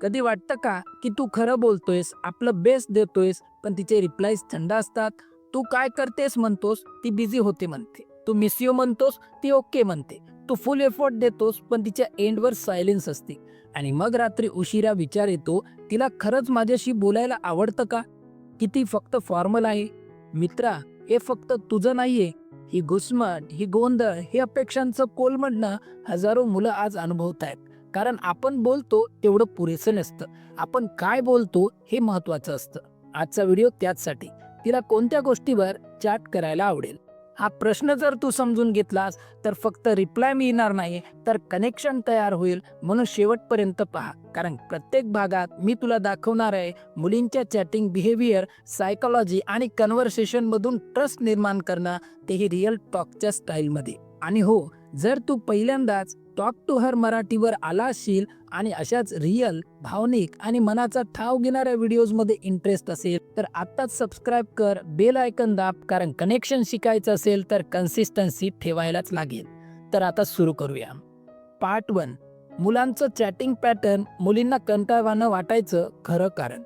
कधी वाटतं का की तू खरं बोलतोयस आपलं बेस्ट देतोयस पण तिचे रिप्लाईज थंड असतात? तू काय करतेस म्हणतोस ती बिझी होते म्हणते. तू मिस यू म्हणतोस ती ओके म्हणते. तू फुल एफर्ट देतोस पण तिच्या एंडवर सायलेन्स असते. आणि मग रात्री उशिरा विचार येतो तिला खरंच माझ्याशी बोलायला आवडतं का? की ती फक्त फॉर्मल आहे. मित्रा हे फक्त तुझं नाहीये. ही घुसमट ही गोंधळ हे अपेक्षांचं कोलमडणं हजारो मुलं आज अनुभवत आहेत कारण आपण बोलतो तेवढं पुरेसं नसतं. आपण काय बोलतो हे महत्वाचं असतं. आजचा व्हिडिओ त्याचसाठी. तिला कोणत्या गोष्टीवर चॅट करायला आवडेल? हा प्रश्न जर तू समजून घेतलास तर फक्त रिप्लाय मिळणार नाही तर कनेक्शन तयार होईल म्हणून शेवटपर्यंत पहा. कारण प्रत्येक भागात मी तुला दाखवणार आहे मुलींच्या चॅटिंग बिहेवियर सायकोलॉजी आणि कन्व्हर्सेशनमधून ट्रस्ट निर्माण करणं तेही रिअल टॉकच्या स्टाईलमध्ये. आणि हो जर तू पहिल्यांदाच टॉक टू हर मराठीवर आला असशील आणि अशाच रिअल भावनिक आणि मनाचा ठाव घेणाऱ्या व्हिडिओजमध्ये इंटरेस्ट असेल तर आत्ताच सबस्क्राईब कर बेल आयकन दाब कारण कनेक्शन शिकायचं असेल तर कन्सिस्टन्सी ठेवायलाच लागेल. तर आता सुरू करूया. पार्ट वन मुलांचं चॅटिंग पॅटर्न मुलींना कंटाळवानं वाटायचं खरं कारण.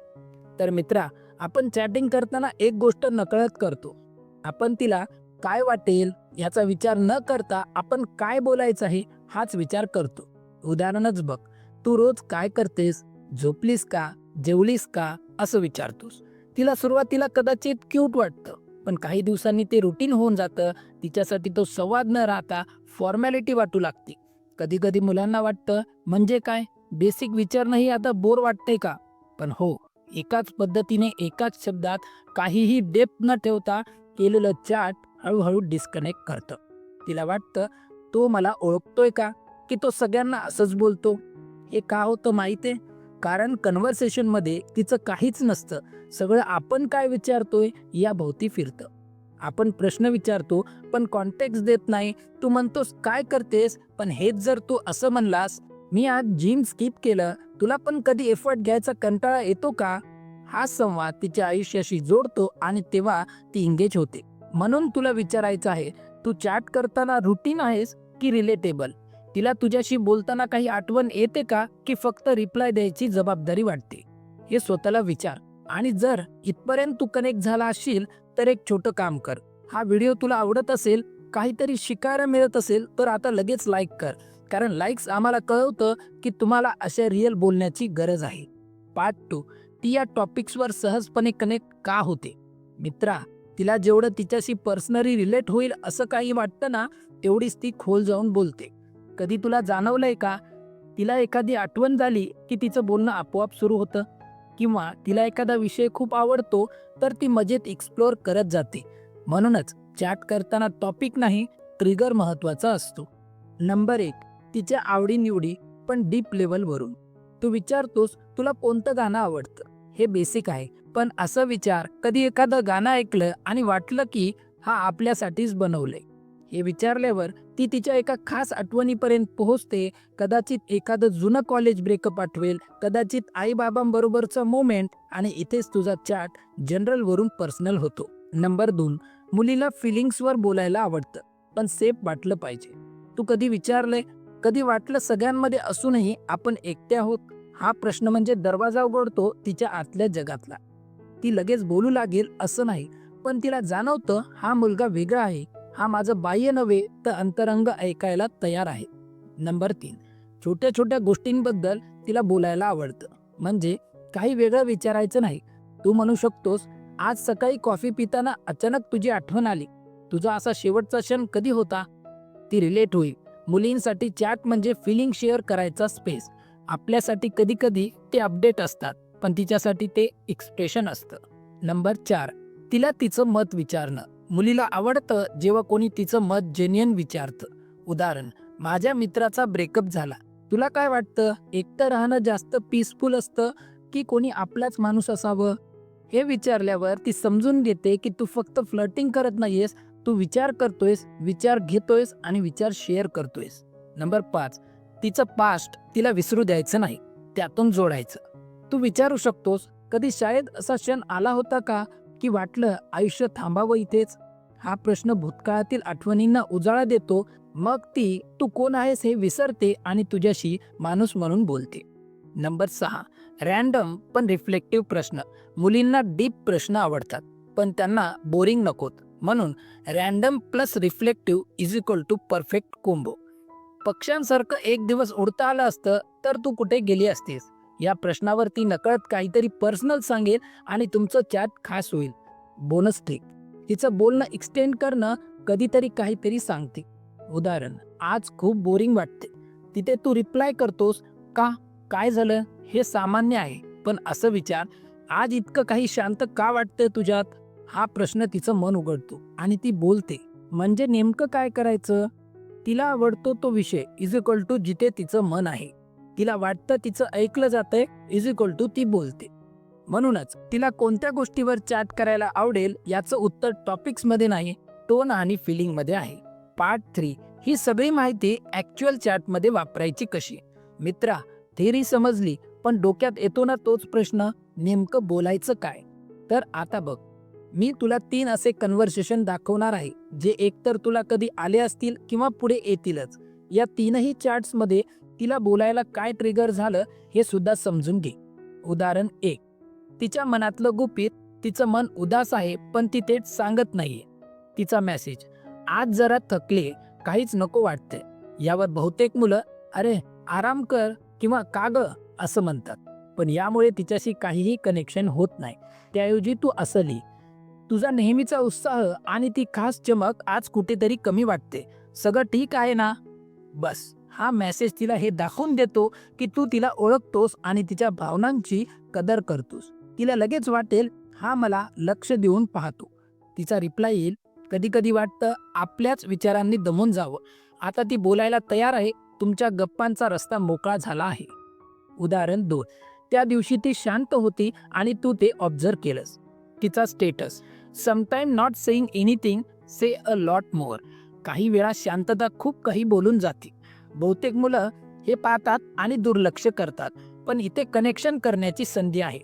तर मित्रा आपण चॅटिंग करताना एक गोष्ट नकळत करतो. आपण तिला काय वाटेल याचा विचार न करता आपण काय बोलायचं आहे हाच विचार करतो. उदाहरणच बघ. तू रोज काय करतेस? झोपलीस का? जेवलीस का? असं विचारतोस. तिला सुरुवातीला कदाचित क्यूट वाटतं पण काही दिवसांनी ते रुटीन होऊन जातं. तिच्यासाठी तो संवाद न राहता फॉर्मॅलिटी वाटू लागते. कधी कधी मुलांना वाटतं म्हणजे काय? बेसिक विचार नाही आता बोर वाटते का? पण हो एकाच पद्धतीने एकाच शब्दात काहीही डेप न ठेवता केलेलं चॅट हळूहळू डिस्कनेक्ट करतं. तिला वाटतं तो मला ओळखतोय का? की तो सगळ्यांना असंच बोलतो? हे का होतं माहिती? आहे कारण कन्व्हर्सेशनमध्ये तिचं काहीच नसतं. सगळं आपण काय विचारतोय या भोवती फिरतं. आपण प्रश्न विचारतो पण कॉन्टॅक्ट देत नाही. तू म्हणतोस काय करतेस? पण हेच जर तू असं म्हणलास मी आज जिम स्किप केलं. तुला पण कधी एफर्ट घ्यायचा कंटाळा येतो का? हा संवाद तिच्या आयुष्याशी जोडतो आणि तेव्हा ती इंगेज होते. म्हणून तुला विचारायचं आहे तू चॅट करताना रुटीन आहेस? की रिलेटेबल तिला तुझ्याशी बोलताना काही आठवण येते का की फक्त रिप्लाय द्यायची जबाबदारी वाटते? हे स्वतःला विचार. आणि जर इथपर्यंत तू कनेक्ट झाला असशील तर एक छोटं काम कर. हा व्हिडिओ तुला आवडत असेल काहीतरी शिकायला मिळत असेल तर आता लगेच लाईक कर. कारण लाईक्स आम्हाला कळवतं की तुम्हाला अशा रिअल बोलण्याची गरज आहे. पार्ट टू ती या टॉपिक्सवर सहजपणे कनेक्ट का होते? मित्रा तिला जेवढं तिच्याशी पर्सनली रिलेट होईल असं काही वाटतं ना तेवढीच ती खोल जाऊन बोलते. कधी तुला जाणवलंय का? तिला एखादी आठवण झाली की तिचं बोलणं आपोआप सुरू होतं? किंवा तिला एखादा विषय खूप आवडतो तर ती मजेत एक्सप्लोअर करत जाते. म्हणूनच चॅट करताना टॉपिक नाही ट्रिगर महत्त्वाचा असतो. नंबर एक तिच्या आवडीनिवडी पण डीप लेवलवरून तू विचारतोस तुला कोणतं गाणं आवडतं? हे बेसिक आहे. पण असं विचार कधी एखादं गाणं ऐकलं आणि वाटलं की हा आपल्यासाठीच बनवलंय. हे विचारल्यावर ती तिच्या एका खास आठवणीपर्यंत पोहोचते. कदाचित एखादं जुनं कॉलेज ब्रेकअप आठवेल. कदाचित आईबाबांबरोबरचा मोमेंट आणि इथेच तुझा चॅट जनरलवरून पर्सनल होतो. नंबर दोन मुलीला फिलिंग्सवर बोलायला आवडतं. पण सेफ वाटलं पाहिजे. तू कधी विचारलंय? कधी वाटलं सगळ्यांमध्ये असूनही आपण एकट्या आहोत? हा प्रश्न म्हणजे दरवाजा उघडतो तिच्या आतल्या जगातला. ती लगेच बोलू लागेल असं नाही पण तिला जाणवतं हा मुलगा वेगळा आहे हा माझं बाह्य नव्हे तर अंतरंग ऐकायला तयार आहे. नंबर तीन छोट्या छोट्या गोष्टींबद्दल तिला बोलायला आवडतं. म्हणजे काही वेगळं विचारायचं नाही. तू म्हणू शकतोस आज सकाळी कॉफी पिताना अचानक तुझी आठवण आली. तुझा असा शेवटचा क्षण कधी होता? ती रिलेट होईल. मुलींसाठी चॅट म्हणजे फिलिंग शेअर करायचा स्पेस. आपल्यासाठी कधी कधी ते अपडेट असतात पण तिच्यासाठी ते एक्सप्रेशन असतं. नंबर चार तिला तिचं मत विचारणं. मुलीला आवडतं जेव्हा कोणी तिचं मत जेन्युन विचारतं. उदाहरण माझ्या मित्राचा ब्रेकअप झाला. तुला काय वाटतं? एकटं राहणं जास्त पीसफुल असतं की कोणी आपलाच माणूस असावं? हे विचारल्यावर ती समजून घेते की तू फक्त फ्लटिंग करत नाहीयेस. तू विचार करतोयस विचार घेतोयस आणि विचार शेअर करतोयस. नंबर पाच तिचं पास्ट तिला विसरू द्यायचं नाही. त्यातून जोडायचं. तू विचारू शकतोस कधी शाळेत असा क्षण आला होता का की वाटलं आयुष्य थांबावं इथेच? हा प्रश्न भूतकाळातील आठवणींना उजाळा देतो. मग ती तू कोण आहेस हे विसरते आणि तुझ्याशी माणूस म्हणून बोलते. नंबर सहा. रॅन्डम पण रिफ्लेक्टिव्ह प्रश्न. मुलींना डीप प्रश्न आवडतात पण त्यांना बोरिंग नकोत. म्हणून random plus reflective is equal to perfect combo. पक्ष्यांसारखं एक दिवस उडता आलं असतं तर तू कुठे गेली असतीस? या प्रश्नावर ती नकळत काहीतरी पर्सनल सांगेल आणि तुमचं चॅट खास होईल. बोनस ट्रिक तिचं बोलणं एक्सटेंड करणं कधीतरी काहीतरी सांगते. उदाहरण आज खूप बोरिंग वाटते. तिथे तू रिप्लाय करतोस का? काय झालं? हे सामान्य आहे. पण असं विचार आज इतकं काही शांत का वाटतंय तुझ्यात? हा प्रश्न तिचं मन उघडतो आणि ती बोलते म्हणजे नेमकं काय करायचं? तिला आवडतो तो विषय इज इक्वल टू जिथे तिचं मन आहे. तिला वाटतं तिचं ऐकलं जातंय इज इक्वल टू ती बोलते. म्हणूनच तिला कोणत्या गोष्टीवर चॅट करायला आवडेल याचं उत्तर टॉपिक्समध्ये नाही टोन आणि फिलिंगमध्ये आहे. पार्ट थ्री ही सगळी माहिती ॲक्च्युअल चॅटमध्ये वापरायची कशी? मित्रा थेरी समजली पण डोक्यात येतो ना तोच प्रश्न नेमकं बोलायचं काय? तर आता बघ. मी तुला तीन असे कन्व्हर्सेशन दाखवणार आहे जे एकतर तुला कधी आले असतील किंवा पुढे येतीलच. या तीनही चार्ट्समध्ये तिला बोलायला काय ट्रिगर झालं हे सुद्धा समजून घे. उदाहरण एक. तिच्या मनातलं गुपित तिचं मन उदास आहे पण ती तेच सांगत नाहीये. तिचा मेसेज आज जरा थकले काहीच नको वाटते यावर बहुतेक मुलं अरे आराम कर किंवा का ग? असं म्हणतात. पण यामुळे तिच्याशी काहीही कनेक्शन होत नाही. त्याऐवजी तू असं लिही. तुझा नेहमीचा उत्साह आणि ती खास चमक आज कुठेतरी कमी वाटते. सगळं ठीक आहे ना? बस. हा मेसेज तिला हे दाखवून देतो की तू तिला ओळखतोस आणि तिच्या भावनांची कदर करतोस. तिला लगेच वाटेल हा मला लक्ष देऊन पाहतो. तिचा रिप्लाय येईल. कधी कधी वाटतं आपल्याच विचारांनी दमून जावं. आता ती बोलायला तयार आहे. तुमच्या गप्पांचा रस्ता मोकळा झाला आहे. उदाहरण दोन. त्या दिवशी ती शांत होती आणि तू ते ऑब्झर्व केलंस. तिचा status sometime not saying anything say a lot more काही वेळा शांतता खूप काही बोलून जाते. बहुतेक मुलं हे पाहतात आणि दुर्लक्ष करतात पण इथे कनेक्शन करण्याची संधी आहे.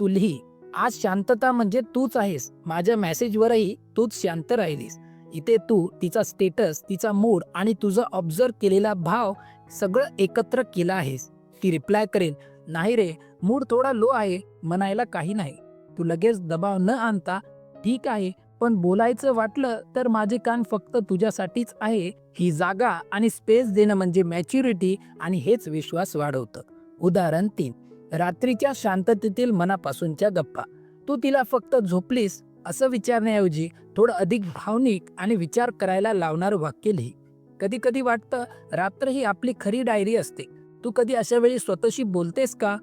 तू लिही आज शांतता म्हणजे तूच आहेस. माझ्या मेसेजवरही तूच शांत राहिलीस. इथे तू तिचा स्टेटस तिचा मूड आणि तुझा ऑब्झर्व केलेला भाव सगळं एकत्र केला आहेस. ती रिप्लाय करेल नाही रे मूड थोडा लो आहे म्हणायला काही नाही. तू लगेच दबाव न आणता ठीक आहे पण बोलायचं वाटलं तर माझे कान फक्त तुझ्यासाठीच आहे. ही जागा आणि स्पेस देणं म्हणजे मॅच्युरिटी आणि हेच विश्वास वाढवतं. उदाहरण तीन. रात्रीच्या शांततेतील मनापासूनच्या गप्पा. तू तिला फक्त झोपलीस असं विचारण्याऐवजी थोडं अधिक भावनिक आणि विचार करायला लावणारं वाक्य लिही. कधी कधी वाटतं रात्र ही आपली खरी डायरी असते. तू कधी अशा वेळी स्वतःशी बोलतेस का?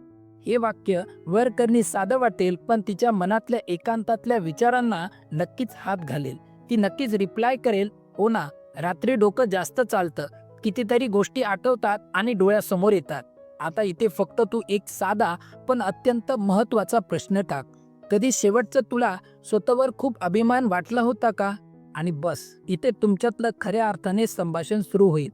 हे वाक्य वरकरणी साधं वाटेल पण तिच्या मनातल्या एकांतातल्या विचारांना नक्कीच हात घालेल. ती नक्कीच रिप्लाय करेल हो ना रात्री डोकं जास्त चालतं. कितीतरी गोष्टी आठवतात आणि डोळ्यासमोर येतात. आता इथे फक्त तू एक साधा पण अत्यंत महत्त्वाचा प्रश्न टाक. कधी शेवटचं तुला स्वतःवर खूप अभिमान वाटला होता का? आणि बस इथे तुमच्यातलं खऱ्या अर्थाने संभाषण सुरू होईल.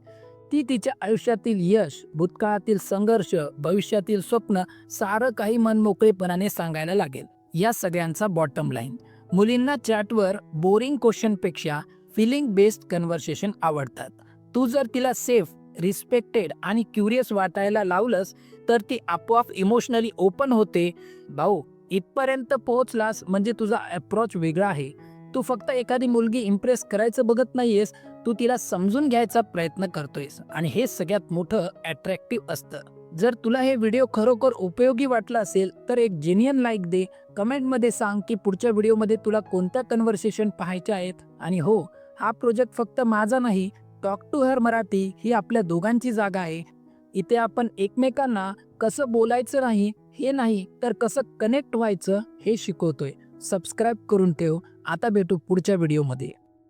ती तिच्या आयुष्यातील यश भूतकाळातील संघर्ष भविष्यातील स्वप्न सारं काही मनमोकळेपणाने सांगायला लागेल. या सगळ्यांचा बॉटम लाईन मुलींना चॅटवर बोरिंग क्वेश्चनपेक्षा फिलिंग बेस्ड कन्व्हर्सेशन आवडतात. तू जर तिला सेफ रिस्पेक्टेड आणि क्युरियस वाटायला लावलंस तर ती आपोआप इमोशनली ओपन होते. भाऊ इथपर्यंत पोहोचलास म्हणजे तुझा अप्रोच वेगळा आहे. तू फक्त एखादी मुलगी इम्प्रेस करायचं बघत नाहीयेस तू तिला समजून घ्यायचा प्रयत्न करतोयस आणि हे सगळ्यात मोठं अट्रॅक्टिव्ह असतं. जर तुला हे व्हिडिओ खरोखर उपयोगी वाटला असेल तर एक जेन्युअन लाईक दे. कमेंटमध्ये सांग की पुढच्या व्हिडिओमध्ये तुला कोणत्या कन्व्हर्सेशन पाहायच्या आहेत. आणि हो हा प्रोजेक्ट फक्त माझा नाही टॉक टू हर मराठी ही आपल्या दोघांची जागा आहे. इथे आपण एकमेकांना कसं बोलायचं नाही हे नाही तर कसं कनेक्ट व्हायचं हे शिकवतोय. सबस्क्राईब करून ठेव. आता भेटू पुढच्या व्हिडिओमध्ये